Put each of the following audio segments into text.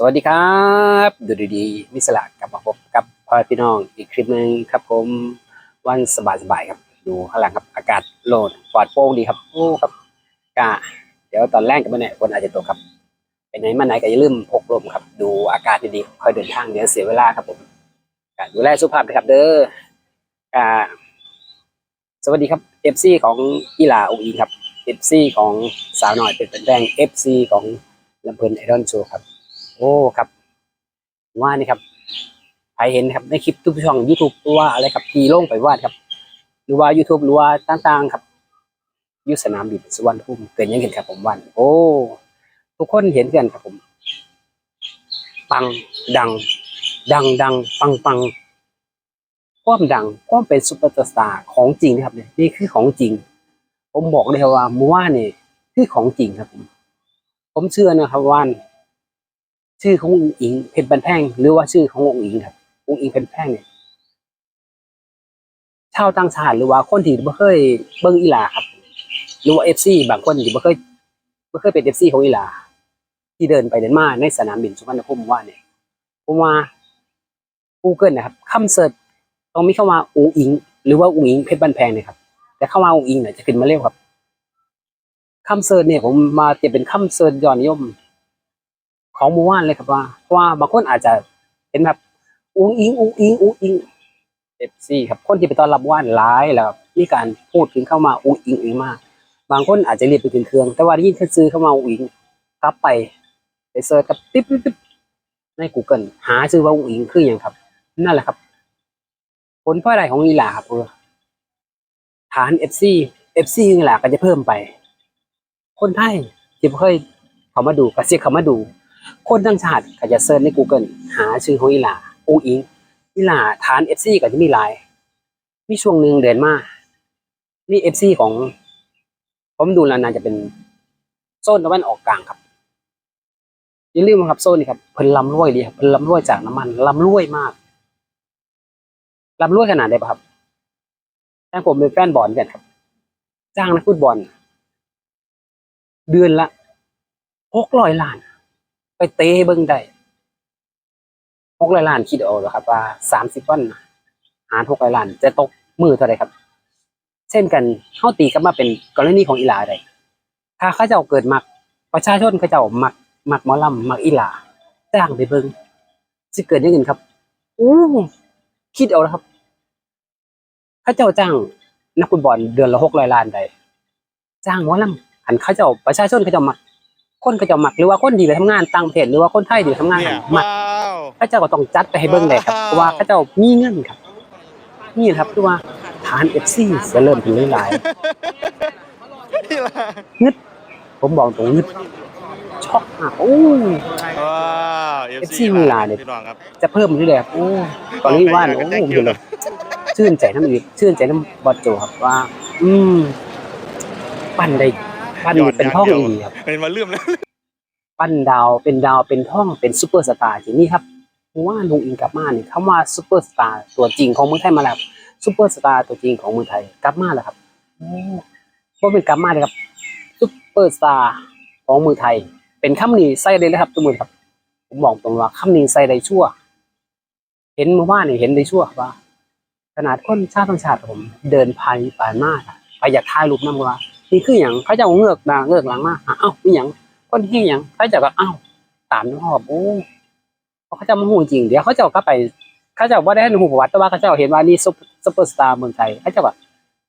สวัสดีครับดูดีๆมิสละกลับมาพบกับพ่อพี่น้องอีกคลิปหนึ่งครับผมวันสบายๆครับดูข้างหลังครับอากาศโล่งปลอดโปร่งดีครับโอ้ครับกะเดี๋ยวตอนแรกกับมื่อเนี่ยฝนอาจจะตกครับไปไหนมาไหนก็อย่าลืมพกลมครับ ดูอากาศดีๆคอยเดินทางเดี๋ยวเสียเวลาครับผมกะดูแลสุขภาพนะครับ เด้อกะสวัสดีครับเอฟซีของอีหลาอุอีครับเอฟซีของสาวหน่อยเป็นแดงเอฟซีของลำเพลินไอรอนโชว์ครับ โอ้ครับว่านี่ครับใครเห็นครับในคลิปทุกช่อง YouTube หรือว่าอะไรครับที่ลงไปวาดครับ หรือว่า YouTube หรือว่าต่างๆครับยุสนามบินสุวรรณภูมิเกิดยังเห็นครับผมวัน โอ้ ทุกคนเห็นกันครับผม ปังดัง ดังดังปังปังความดังความเป็นซุปเปอร์สตาร์ของจริงนะครับเนี่ยนี่คือของจริง ผมบอกเลยว่ามัวนี่คือของจริงครับผมผมเชื่อนะครับว่า ชื่อขององค์อิงเพชรบันแพงหรือว่าชื่อขององค์อิงครับองค์อิงเพชรบันแพงเนี่ยชาวต่างชาติหรือว่าคนที่บ่เคยเบิ่งอีหลาครับ หรือว่าเอฟซีบางคนที่บ่เคยบ่เคยเป็นเอฟซีของอีหลา ที่เดินไปเดินมาในสนามบินสุวรรณภูมิว่าเนี่ยผมว่า Google นะครับคำเสิร์ชต้องมีเข้ามาองค์อิง หรือว่าองค์อิงเพชรบันแพงเนี่ยครับ แต่เข้ามาองค์อิงเนี่ยจะขึ้นมาเร็วครับคำเสิร์ชเนี่ยผมมาจะเป็นคำเสิร์ชยอดนิยม ของหมู่บ้านเลยครับว่าเพราะว่าบางคนอาจจะเห็นแบบอุ้งอิงอุ้งอิงอุ้งอิงเอฟซีครับคนที่ไปต้อนรับว่านร้ายแล้วครับมีการพูดถึงเข้ามาอุ้งอิงอุ้งมาก บางคนอาจจะเรียกไปถึงเครื่อง แต่ว่าได้ยินแค่ซื้อเข้ามาอุ้งอิงกลับไปไปเซิร์ชกับติ๊บติ๊บใน Google หาชื่อว่าอุ้งอิงคืออย่างครับ นั่นแหละครับ ผลพลอยได้ของอีหลาครับเออฐานเอฟซีเอฟซีอีหลาก็จะเพิ่มไป คนไทยที่บ่เคยเขามาดูก็เสียเขามาดู คนต่างชาติก็จะเซิร์ชใน Google หาชื่อของอีหลาอูอิงอีหลาฐาน FC ก็จะมีหลาย มีช่วงหนึ่งเดือนมานี่ FC ของ ผมดูแล้วน่าจะเป็นโซนตะวันออกกลางครับอย่าลืมนะครับโซนนี่ครับเพิ่นลำรวยดีครับเพิ่นลำรวยจากน้ำมันลำรวยมากลำรวยขนาดไหนปะครับจ้างผมเป็นแฟนบอลกันครับ จ้างนักฟุตบอล เดือนละหกร้อยล้าน ไปเตะเบิ่งได้หกร้อยล้านคิดเอาแล้วครับ ว่าสามสิบวันหารหกร้อยล้าน จะตกมือเท่าไรครับ เช่นกันเข้าตีกลับมาเป็นกรณีของอีลาได้ถ้าข้าเจ้าเกิดมัก ประชาชนเขาเจ้ามักมักมอลำมักอีลาจ้างไปเบิ่งสิเกิดยังไงครับอู้คิดเอาแล้วครับข้าเจ้าจ้างนักฟุตบอลเดือนละหกร้อยล้านได้จ้างมอลำหันข้าเจ้าประชาชนเขาเจ้ามัก คนก็จะมักหรือว่าคนที่ไปทำงานต่างประเทศหรือว่าคนไทยที่ไปทำงานเนี่ยมักว้าวพระเจ้าก็ต้องจัดไปให้เบิ่งเลยครับว้าวเพราะว่าพระเจ้ามีเงินครับ นี่ครับคือว่าฐานเอฟซีจะเริ่มเป็นหลายนี่ล่ะๆงึดผมบอกตรงงึดช็อกมากโอ้ว้าว FC มีลาเนี่ยพี่น้องครับจะเพิ่มเรื่อยๆครับโอ้ตอนนี้ว่านโอ้ผมเลยชื่นใจน้ำอีกชื่นใจน้ำบอดโจครับว่า อืม ปั้นได้ ปั้นเป็นท่องอีครับเป็นมาเลื่อมแล้วปั้นดาวเป็นดาวเป็นท่องเป็นซูเปอร์สตาร์ทีนี่ครับว่าลุงอิงกลับมาเนี่ยคำว่าซูเปอร์สตาร์ตัวจริงของเมืองไทยมาแล้วซูเปอร์สตาร์ตัวจริงของเมืองไทยกลับมาแล้วครับโอ้ว่าเป็นกลับมาเลยครับซูเปอร์สตาร์ของเมืองไทย เป็นคำนี้ใส่ได้เลยครับทุกมือครับผมบอกตรงว่าคำนี้ใส่ได้ชั่ว เห็นเมื่อวานเนี่ยเห็นได้ชั่วว่าขนาดคนชาติต่างชาติผมเดินพายผ่านมากไปอยากถ่ายรูปน้ำว่า นี่คืออย่างเขาจะเอาเงือกหนาเงือกหลังมาอ้านี่อย่างคนที่ยังเขาจะแบบอ้าวตามน้องหอบโอ้เพราะเขาจะมาหูจริงเดี๋ยวเขาจะก็ไปเขาจะว่าได้ให้หูประวัติแต่ว่าเขาจะเห็นว่านี่ซุปซุปเปอร์สตาร์เมืองไทยเขาจะแบบ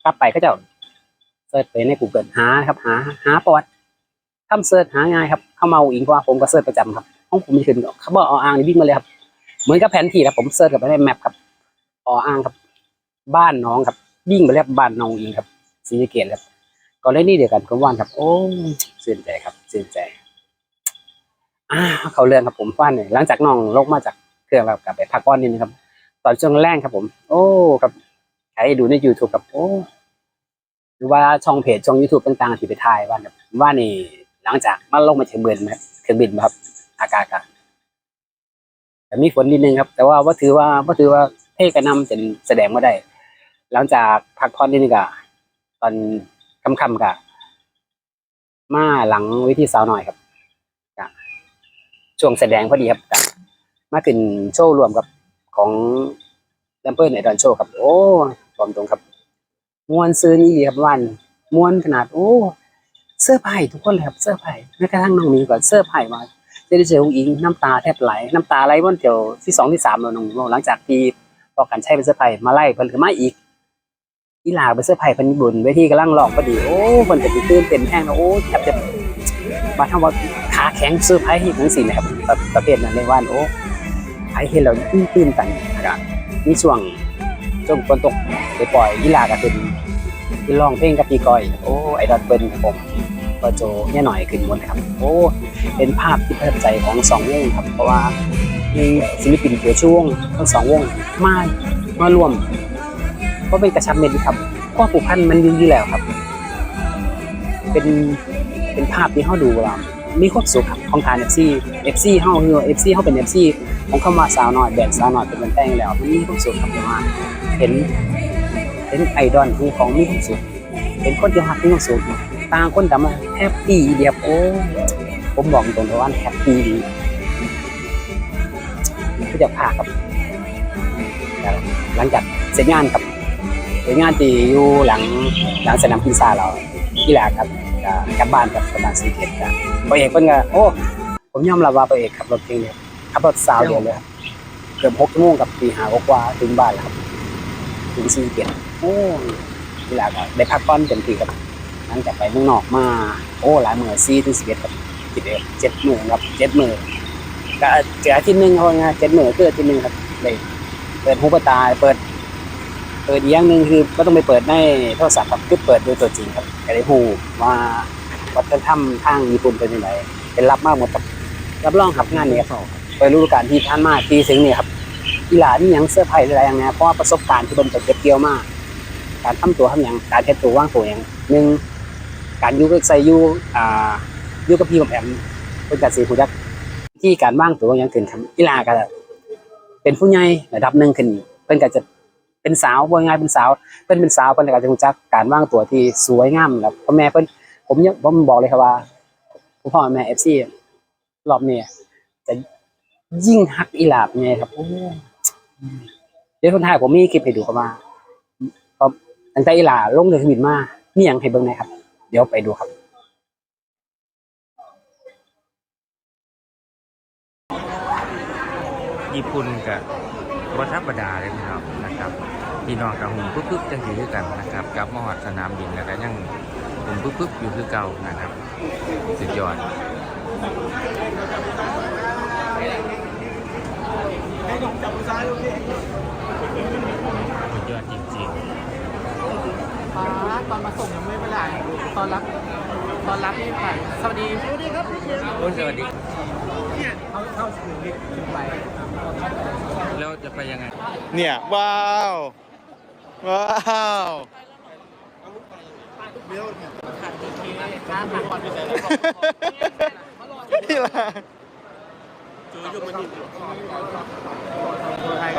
กลับไปเขาจะเสิร์ชไปใน Google หาครับหาหาประวัติคำเสิร์ชหาง่ายครับเข้ามาเอาอิงเพราะว่าผมก็เสิร์ชประจำครับห้องผมมีขึ้นเขาบอกเอาอ่างนี่วิ่งมาเลยครับ เหมือนกับแผนที่ครับผมเสิร์ชกับไปในแมปครับออ่างครับ บ้านน้องครับวิ่งไปแล้วบ้านน้องอิงครับศรีเกษครับ ก็เล่นนี่เดียวกันกับว่านครับ โอ้เสียใจครับเสียใจอ่าเขาเรื่องครับผมฟันเนี่ยหลังจากน้องลงมาจากเครื่องแล้วกลับไปพักก้อนนิดนึงครับ ตอนช่วงแรกครับผม โอ้ครับใครดูใน YouTube ครับโอ้หรือว่าช่องเพจช่อง YouTube ต่างๆที่ไปถ่ายว่าแบบว่านี่หลังจากมาลงมาถึงเบินครับเครื่องบินครับ อากาศก็แต่มีฝนนิดนึงครับ แต่ว่าว่าถือว่าว่าถือว่าเทกระนำจนแสดงมาได้ หลังจากพักผ่อนนิดนึงก็ตอน ค่ำๆก็มาหลังวิธีสาวหน่อยครับก็ช่วงแสดงพอดีครับก็มาขึ้นโชว์รวมกับของแรมเปิลไอดอนโชว์ครับ โอ้ความตรงครับมวนซื้อนี่ดีครับวันมวนขนาด โอ้เสื้อร์ไผ่ทุกคนเลยครับเสื้อร์ไผ่แม้กระทั่งน้องมีก็เสื้อร์ไผ่มาจะได้เจอองอิงน้ำตาแทบไหลน้ำตาไหลวันเดียวที่สองที่สามแล้วน้องหลังจากที่พอกันใช้เป็นเสื้อร์ไผ่มาไล่เพิ่นก็มาอีก อีหลาไปเสื้อไผ่เพิ่นบุญเวทีกำลังร้องพอดีโอ้เพิ่นก็สิตื่นเต้นแห้งนะโอ้แทบจะมาทำว่าขาแข็งเสื้อไผ่ที่ทั้งสี่นะครับประประเภทนั้นเลยว่าโอ้ไผเห็นแล้วตื่นตื่นตันนะครับมีช่วงช่วงฝนตกไปปล่อยอีหลาก็เป็นที่ร้องเพลงกับพี่ก้อยโอ้ไอดอลเปิ้ลครับผมก็โจเนี่ยหน่อยขึ้นมนครับ โอ้เป็นภาพที่ประทับใจของสองวงครับเพราะว่ามีศิลปินตัวช่วงทั้งสองวงมามาร่วม ก็เป็นกระชับเม็ดครับข้อผูกพันมันดีอยู่แล้วครับ เป็นเป็นภาพที่เขาดูเรามีความสุขครับของทานเอฟซีเอฟซีเขาคือเอฟซีเขาเป็นเอฟซีของคำว่าสาวน้อยแบนสาวน้อยเป็นมันแต่งแล้วมันมีความสุขครับมากเห็นเห็นไอดอลที่ของมีความสุขเห็นคนที่ฮักมีความสุขต่างคนแต่มาแฮปปี้เดียบโอ้ผมบอกตรงๆว่าแฮปปี้ดีก็จะพาครับแล้วหลังจากเสร็จงานครับ สวยงานที่อยู่หลังหลังสนามพิซซ่าเราที่แหละครับกลับบ้านกับประมาณสี่เกตครับพระเอกเพิ่นก็โอ้ผมยอมรับว่าพระเอกขับรถเก่งเลยขับรถสาวเดียวเลยครับเกือบหกชั่วโมงกับตีหากว่าถึงบ้านแล้วครับ ถึงสี่เกตโอ้ที่แหละก็ได้พักผ่อนเต็มที่ครับหลังจากไปเมืองนอกมาโอ้หลายเมื้อสี่ถึงสิบเอ็ดครับสิบเอ็ดเจ็ดหมื้อครับเจ็ดหมื้อก็เจออาทิตย์หนึ่งเขาไงเจ็ดหมื้อคืออาทิตย์หนึ่งครับได้เปิดหูปตาเปิด เปิดอีกอย่างหนึ่งคือก็ต้องไปเปิดในโทรศัพท์ครับคือเปิดด้วยตัวจริงครับจะได้ฮู้ว่าวัฒนธรรมทางญี่ปุ่นเป็นยังไงเป็นรับมากหมดครับรับรองครับงานนี้ครับไปรู้การที่ท่านมาที่สิงนี่ครับกีฬานี่ยังเสื้อร์ไผ่อะไรอย่างเงี้ยเพราะว่าประสบการณ์ที่ผมไปเก็บเกี่ยวมาก การทำตัวทำอย่างการเทสตัวว่างตัวอย่างหนึ่งการยูกับใส่ยูอ่ายูกับพี่กับแอมเป็นการสีผู้ยักที่การว่างตัวอย่างขึ้นครับกีฬาก็เป็นผู้ใหญ่ระดับหนึ่งขึ้นเป็นก็จะ เป็นสาวว่าง่ายเป็นสาว เพิ่นเป็นสาวเพิ่นก็จะรู้จักการวางตัวที่สวยงามครับพ่อแม่เพิ่นผมยังผมบอกเลยครับว่าพ่อแม่ FC รอบนี้จะยิ่งฮักอีหลาบไงครับโอ้เดี๋ยวคนไทยผมมีคลิปให้ดูครับว่าตั้งแต่อีหลาลงเรือเครื่องบินมามีหยังให้เบิ่งไหมครับ เดี๋ยวไปดูครับญี่ปุ่นกับวัธรรมดาเลยนะครับ นะครับพี่น้องกับหุ่มปึ๊บๆจังสีคือกันนะครับกลับมาหอดสนามบินแล้วก็ยังหุ่มปึ๊บๆอยู่คือเก่านะครับสุดยอดสุดยอดจริงฟ้าตอนมาส่งยังไม่เป็นไรตอนรับตอนรับนี่ไปสวัสดีสวัสดีครับๆโอ้ยสวัสดี เขาเข้าถึงถึงไปแล้วจะไปยังไง เนี่ย ว้าว ว้าวข้ามผ่านไปเลยนี่แหละ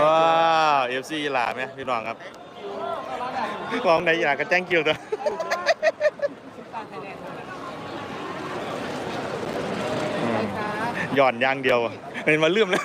ว้าวเอฟซีหลาไหมพี่น้องครับมองในหลาก็แจ้งคิวตัวอืม หย่อนอย่างเดียวเห็นมาเลื่อมแล้ว